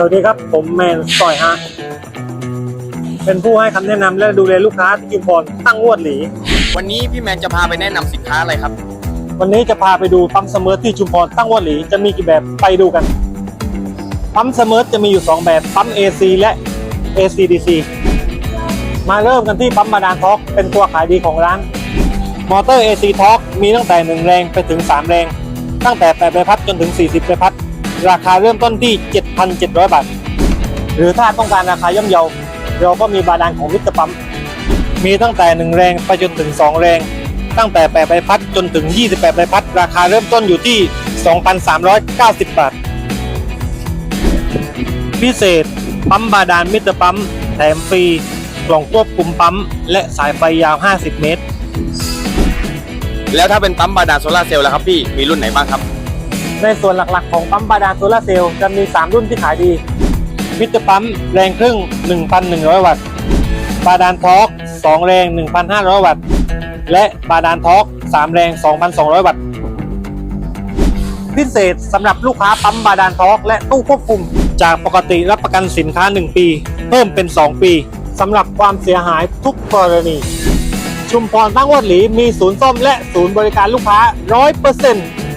สวัสดีครับ ผมแมนซอยฮะ เป็นผู้ให้คำแนะนำและดูแลลูกค้าที่กิมพรตั้งงวดหลี วันนี้พี่แมนจะพาไปแนะนำสินค้าอะไรครับ วันนี้จะพาไปดูปั๊มเสมอที่ชุมพรตั้งงวดหลีจะมีกี่แบบไปดูกัน ปั๊มเสมอจะมีอยู่ 2 แบบ ปั๊ม AC และ ACDC มาเริ่มกันที่ปั๊มบาดาลท็อกเป็นตัวขายดีของร้าน มอเตอร์ AC ท็อกมีตั้งแต่ 1 แรงไปถึง 3 แรง ตั้งแต่8ใบพัดจนถึง 40ใบพัด ราคาเริ่มต้นที่ 7,700 บาท หรือถ้าต้องการราคาย่อมเยา เราก็มีบาดาลของมิสเตอร์ปั๊ม มีตั้งแต่ 1 แรงไปจนถึง 2 แรง ตั้งแต่ 8 ใบพัดจนถึง 28 ใบพัด ราคาเริ่มต้นอยู่ที่ 2,390 บาท พิเศษ ปั๊มบาดาลมิสเตอร์ปั๊ม แถมฟรี กล่องควบคุมปั๊ม และสายไฟยาว 50 เมตร แล้วถ้าเป็นปั๊มบาดาลโซลาร์เซลล์ล่ะครับพี่ มีรุ่นไหนบ้างครับ ในส่วนหลักๆของปั๊มบาดาลโซลาเซลล์จะมี 3 รุ่นที่ขายดีมิเตอร์ปั๊มแรงครึ่ง 1,100 วัตต์ บาดาลทอร์ก2แรง 1,500 วัตต์ และบาดาลทอร์ก3แรง 2,200 วัตต์ พิเศษสำหรับลูกค้าปั๊มบาดาลทอร์กและตู้ควบคุม จากปกติรับประกันสินค้า 1 ปี เพิ่มเป็น 2 ปีสำหรับความเสียหายทุกกรณี ชุมพรตั้งวดหลีมีศูนย์ซ่อมและศูนย์บริการลูกค้า 100%